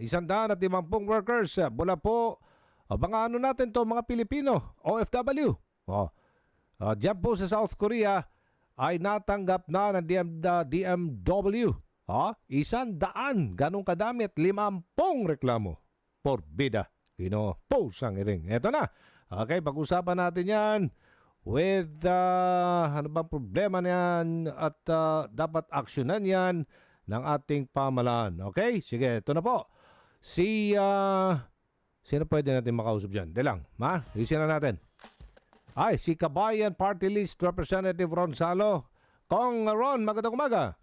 Isandaan at limampung workers mula po ah, mga ano natin to mga Pilipino, OFW. Oh. Ah, diyan po sa South Korea ay natanggap na ng DM, da- DMW. Ha? Isang daan, ganong kadami at limampung reklamo. Porbida. Kino, ang iring. Eto na. Okay, pag-usapan natin yan with ah, ano bang problema niyan at ah, dapat aksyonan yan ng ating pamalaan. Okay? Sige, ito na po. Si, ah, sino pwede natin makausap dyan? Di lang, ma? Isin na natin. Ay, si Kabayan Party List Representative Ron Salo. Kong Ron, magandang umaga.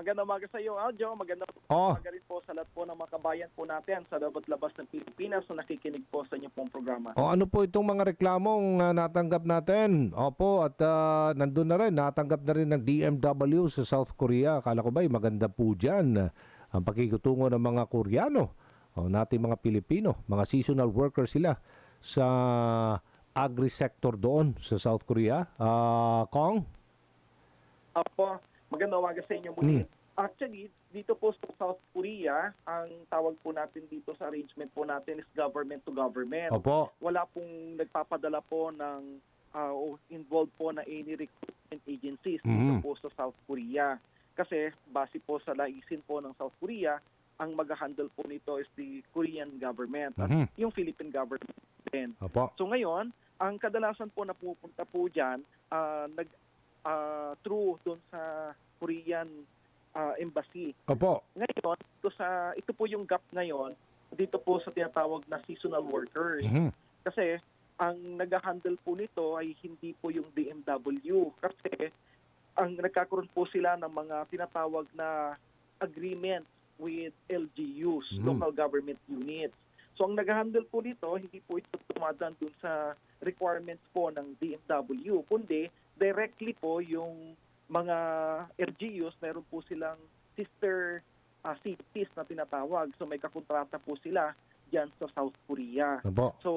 Magandang umaga sa iyo, Aljo. Magandang Oh. umaga rin po sa lahat po ng mga kabayan po natin sa labot labas ng Pilipinas na nakikinig po sa inyong pong programa. O ano po itong mga reklamong ah, natanggap natin? Opo, at ah, nandun na rin, natanggap na rin ng DMW sa South Korea. Akala ko ba, maganda po dyan ang pakikutungo ng mga Koreano o nating mga Pilipino, mga seasonal workers sila sa agri-sector doon sa South Korea. Ah, Kong? Apo, magandang umaga sa inyo muli. Actually, dito po sa South Korea, ang tawag po natin dito sa arrangement po natin is government to government. Opo. Wala pong nagpapadala po ng o involved po na any recruitment agencies dito Mhm. po sa South Korea. Kasi base po sa laisin po ng South Korea, ang mag-handle po nito is the Korean government at Mhm. yung Philippine government din. Opo. So ngayon, ang kadalasan po na pupunta po dyan, ah, nag, ah, through doon sa Korean ah, embassy. Opo. Ngayon, ito, sa, ito po yung gap ngayon dito po sa tinatawag na seasonal workers. Mhm. Kasi ang nag-handle po nito ay hindi po yung DMW. Kasi ang nagkakaroon po sila ng mga tinatawag na agreement with LGUs, Mhm. local government units. So ang nag-handle po nito, hindi po ito tumadaan dun sa requirements po ng DMW, kundi directly po yung mga LGUs, meron po silang sister ah, cities na tinatawag. So may kakontrata po sila diyan sa South Korea. Opo. So,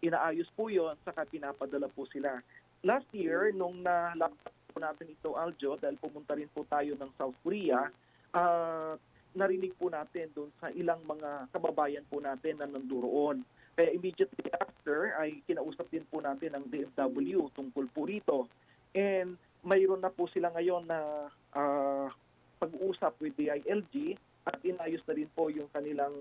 inaayos po yon saka pinapadala po sila. Last year, nung nalapit po natin ito, Aljo, dahil pumunta rin po tayo ng South Korea, ah, narinig po natin doon sa ilang mga kababayan po natin na nanduroon. Kaya immediately after, ay kinausap din po natin ang DFW tungkol po rito. And mayroon na po sila ngayon na ah, pag-uusap with the ILG at inayos na rin po yung kanilang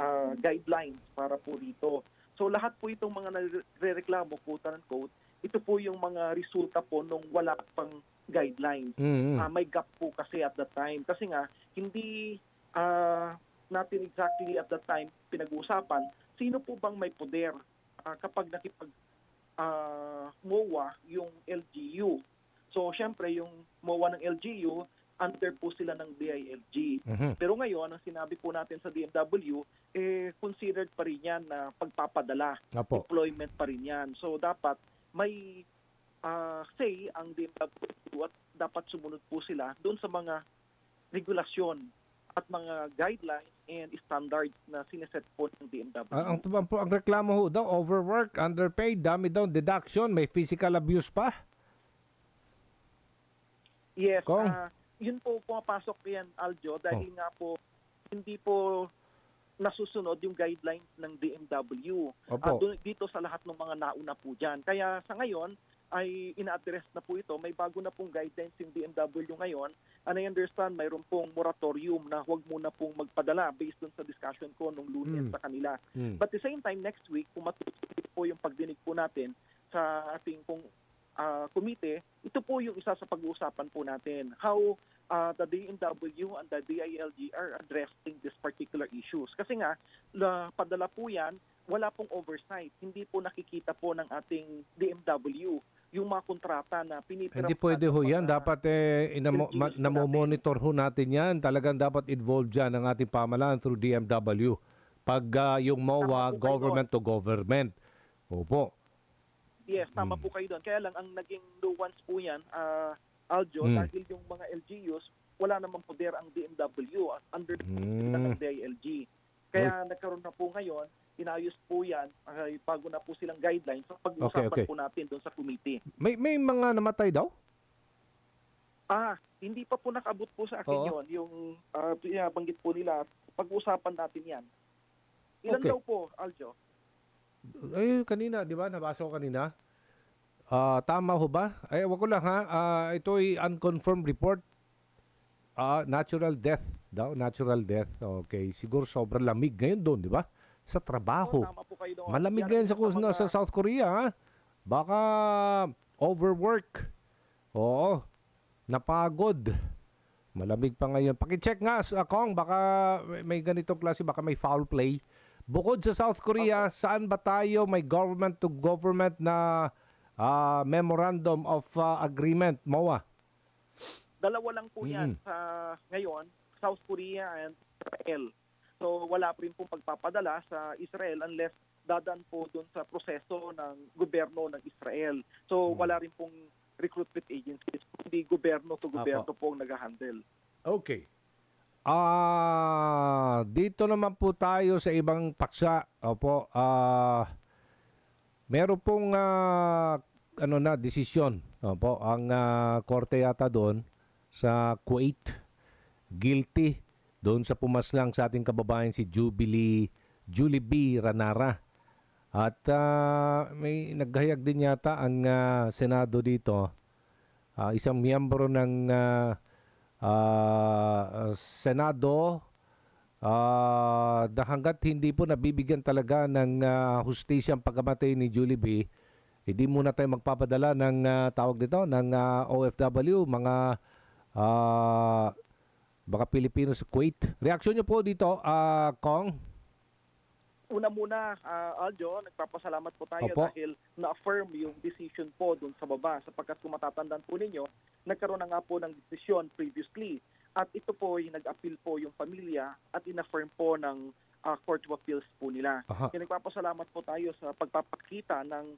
ah, guidelines para po rito. So lahat po itong mga nare-reklamo, quote unquote, ito po yung mga resulta po nung wala pang guidelines. Mhm. Ah, may gap po kasi at that time. Kasi nga, hindi ah, natin exactly at that time pinag-uusapan sino po bang may poder ah, kapag nakipag ah, MOA yung LGU. So, syempre, yung MOA ng LGU, under po sila ng DILG. Mhm. Pero ngayon, ang sinabi po natin sa DMW, eh, considered pa rin yan na pagpapadala Opo. deployment pa rin yan. So dapat may ah, say ang DMW at dapat sumunod po sila doon sa mga regulasyon at mga guidelines and standards na sineset po ng DMW. Ang, ang, ang, ang reklamo ho daw, overwork, underpaid, dami daw deduction, may physical abuse pa. yes, Kong? ah, yun po pumapasok yan, Aljo, dahil nga po hindi po nasusunod yung guidelines ng DMW. Opo. Ah, dito sa lahat ng mga nauna po dyan. Kaya sa ngayon, ay ina-address na po ito. May bago na pong guidelines yung BMW ngayon. And I understand, mayroon pong moratorium na huwag muna pong magpadala based dun sa discussion ko nung lunes Mm. sa kanila. Mm. But at the same time, next week, kung matutuloy po yung pagdinig po natin sa ating pong ah, komite, po yung isa sa pag-uusapan po natin. How ah, the DMW and the DILG are addressing these particular issues. Kasi nga, la, padala po yan, wala pong oversight. Hindi po nakikita po ng ating DMW yung mga kontrata na pinipira Hindi pwede ho yan. Dapat eh, inamo, ma, namomonitor ho natin yan. Talagang dapat involved dyan ang ating pamalaan through DMW. Pag ah, yung MOA, government to government. Opo. Yes, tama Mm. po kayo doon. Kaya lang, ang naging nuance po yan, ah, Aljo, Mm. dahil yung mga LGUs, wala namang poder ang DMW at under Mm. ng DILG. Kaya nagkaroon na po ngayon, inayos po yan, ay bago na po silang guidelines. So pag-usapan Okay, okay. po natin doon sa committee. May, may mga namatay daw? Ah, hindi pa po nakabot po sa akin Oo. yon yung uh, binabanggit po nila. Pag-usapan natin yan. Ilan Okay. daw po, Aljo? Eh, kanina, di ba? Nabasa ko kanina. Ah, tama ho ba? Ay, wag ko lang ha. Ah, ito ay unconfirmed report. Ah, natural death daw. Natural death. Okay. Siguro sobrang lamig ngayon doon, di ba? Sa trabaho. Doon. Malamig Yan ngayon sa, na, sa South Korea, ha? Baka overwork. Oo. Napagod. Malamig pa ngayon. Pakicheck nga, s- Kong, baka may ganitong klase, baka may foul play. Bukod sa South Korea, saan ba tayo may government to government na ah, memorandum of ah, agreement, MOA? Dalawa lang po yan Mm. sa ngayon, South Korea and Israel. So wala pa rin pong pagpapadala sa Israel unless dadan po doon sa proseso ng gobyerno ng Israel. So Mm. wala rin pong recruitment agencies, hindi gobyerno to gobyerno po ang nag-handle. Okay. Ah, dito naman po tayo sa ibang paksa. Opo, ah meron pong ah, ano na desisyon. Opo, ang ah, korte yata doon sa Kuwait guilty doon sa pumaslang sa ating kababayan si Jubilee Julie B. Ranara. At ah, may naghayag din yata ang ah, Senado dito. Ah, isang miyembro ng ah, ah, Senado na hanggat hindi po nabibigyan talaga ng ah, hustisya ang pagkamatay ni Julie B, hindi muna tayo magpapadala ng ah, tawag dito ng ah, OFW, mga ah, baka Pilipino sa Kuwait. Reaksyon niyo po dito, ah, Kong? Una muna, ah, Aljo, nagpapasalamat po tayo Opo. dahil na-affirm yung decision po doon sa baba sapagkat kung matatandaan po ninyo, nagkaroon na nga po ng decision previously at ito po ay nag-appeal po yung pamilya at in-affirm po ng ah, Court of Appeals po nila. Aha. Kaya nagpapasalamat po tayo sa pagpapakita ng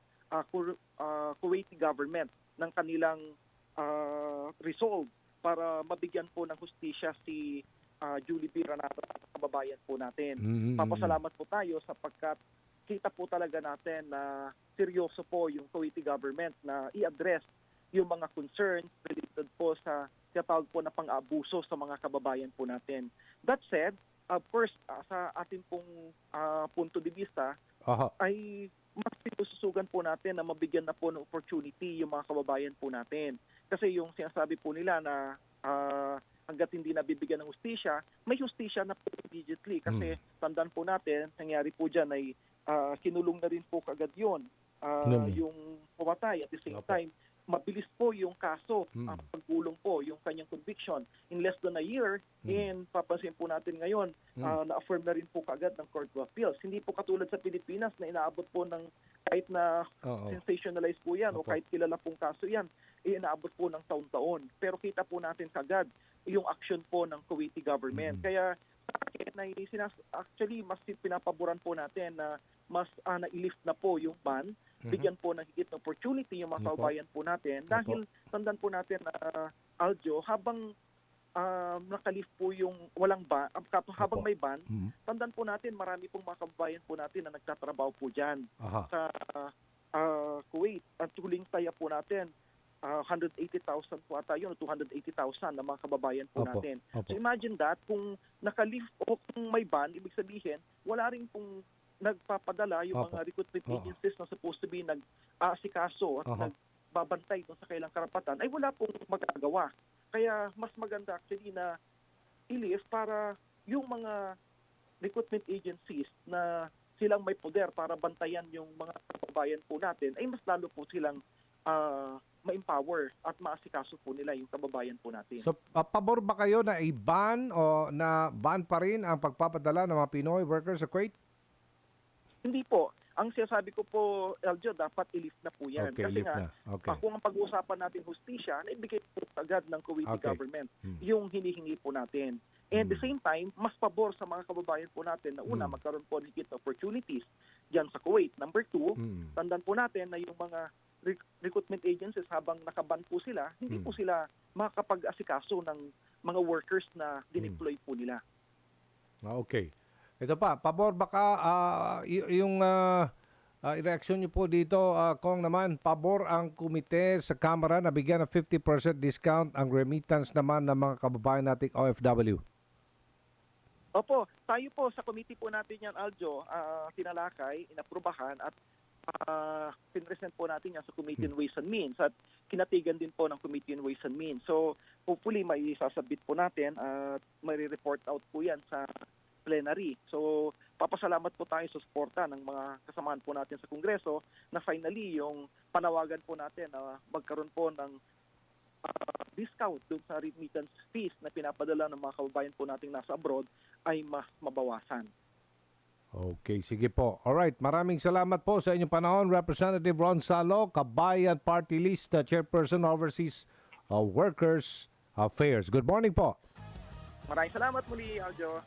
Kur- ah, Kuwaiti government ng kanilang ah, resolve para mabigyan po ng hustisya si ah, Julie B. Ranata at kababayan po natin. Mm, mm, Papasalamat po tayo sapagkat kita po talaga natin na seryoso po yung Kuwaiti government na i-address yung mga concerns related po sa tinatawag po na pang-abuso sa mga kababayan po natin. That said, of course, ah, sa ating pong ah, punto de vista, Aha. ay mas pinususugan po natin na mabigyan na po ng opportunity yung mga kababayan po natin. Kasi yung sinasabi po nila na ah, hanggat hindi nabibigyan ng hustisya, may hustisya na po immediately. Kasi tandaan po natin, nangyari po dyan ay ah, kinulong na rin po kagad yun. Ah, Mm. Yung pumatay at the same Opo. time, mabilis po yung kaso, Mm. ang pagkulong po, yung kanyang conviction. In less than a year, Mm. and papansin po natin ngayon, Mm. ah, na-affirm na rin po kagad ng Court of Appeals. Hindi po katulad sa Pilipinas na inaabot po ng kahit na Oo. sensationalized po yan o Opo. kahit kilala pong kaso yan, inaabot po ng taon-taon. Pero kita po natin kagad yung action po ng Kuwaiti government. Mm. Kaya sa akin ay sinas actually mas pinapaboran po natin na mas ah, na-lift na po yung ban, Mhm. bigyan po ng higit na opportunity yung mga Opo. kababayan po natin dahil tandaan po natin na Aljo habang ah, nakalift po yung walang ban, habang Opo. may ban, Mm. tandaan po natin marami pong mga kababayan po natin na nagtatrabaho po diyan Aha. sa ah, Kuwait. At huling taya po natin, ah, 180,000 po ata yun, o 280,000 na mga kababayan po Opo. natin. Opo. So imagine that, kung nakalift o kung may ban, ibig sabihin, wala rin pong nagpapadala yung Opo. mga recruitment Oo. agencies na supposed to be nag-aasikaso at Aha. nagbabantay doon sa kailang karapatan, ay wala pong magagawa. Kaya mas maganda actually na i-lift para yung mga recruitment agencies na silang may poder para bantayan yung mga kababayan po natin, ay mas lalo po silang ah, ma-empower at maasikaso po nila yung kababayan po natin. So, ah, pabor ba kayo na i-ban o na ban pa rin ang pagpapadala ng mga Pinoy workers sa Kuwait? Hindi po. Ang sinasabi ko po, Eljo, dapat i-lift na po yan. Okay, Kasi nga, na. Okay. ah, kung ang pag-uusapan natin hustisya, naibigay po agad ng Kuwaiti Okay. government Hmm. yung hinihingi po natin. And at the Hmm. same time, mas pabor sa mga kababayan po natin na una, Hmm. magkaroon po ng opportunities dyan sa Kuwait. Number two, Mm. tandaan po natin na yung mga recruitment agencies habang nakaban po sila, hindi Hmm. po sila makakapag-asikaso ng mga workers na dineploy po nila. Ah, Okay. Ito pa, pabor baka y- yung ah, uh, reaksyon niyo po dito, uh, Kong naman, pabor ang komite sa Kamara na bigyan ng 50% discount ang remittance naman ng mga kababayan nating OFW. Opo, tayo po sa committee po natin yan, Aljo, ah, tinalakay, inaprubahan at uh, pinresent po natin yan sa Committee on Ways and Means at kinatigan din po ng Committee on Ways and Means. So hopefully may sasabit po natin at may report out po yan sa plenary. So papasalamat po tayo sa suporta ng mga kasamahan po natin sa Kongreso na finally yung panawagan po natin na magkaroon po ng ah, discount dun sa remittance fees na pinapadala ng mga kababayan po nating nasa abroad ay mas mabawasan. Okay, sige po. Alright, maraming salamat po sa inyong panahon. Representative Ron Salo, Kabayan Party List, uh, Chairperson Overseas uh, Workers Affairs. Good morning po. Maraming salamat muli, Aljo.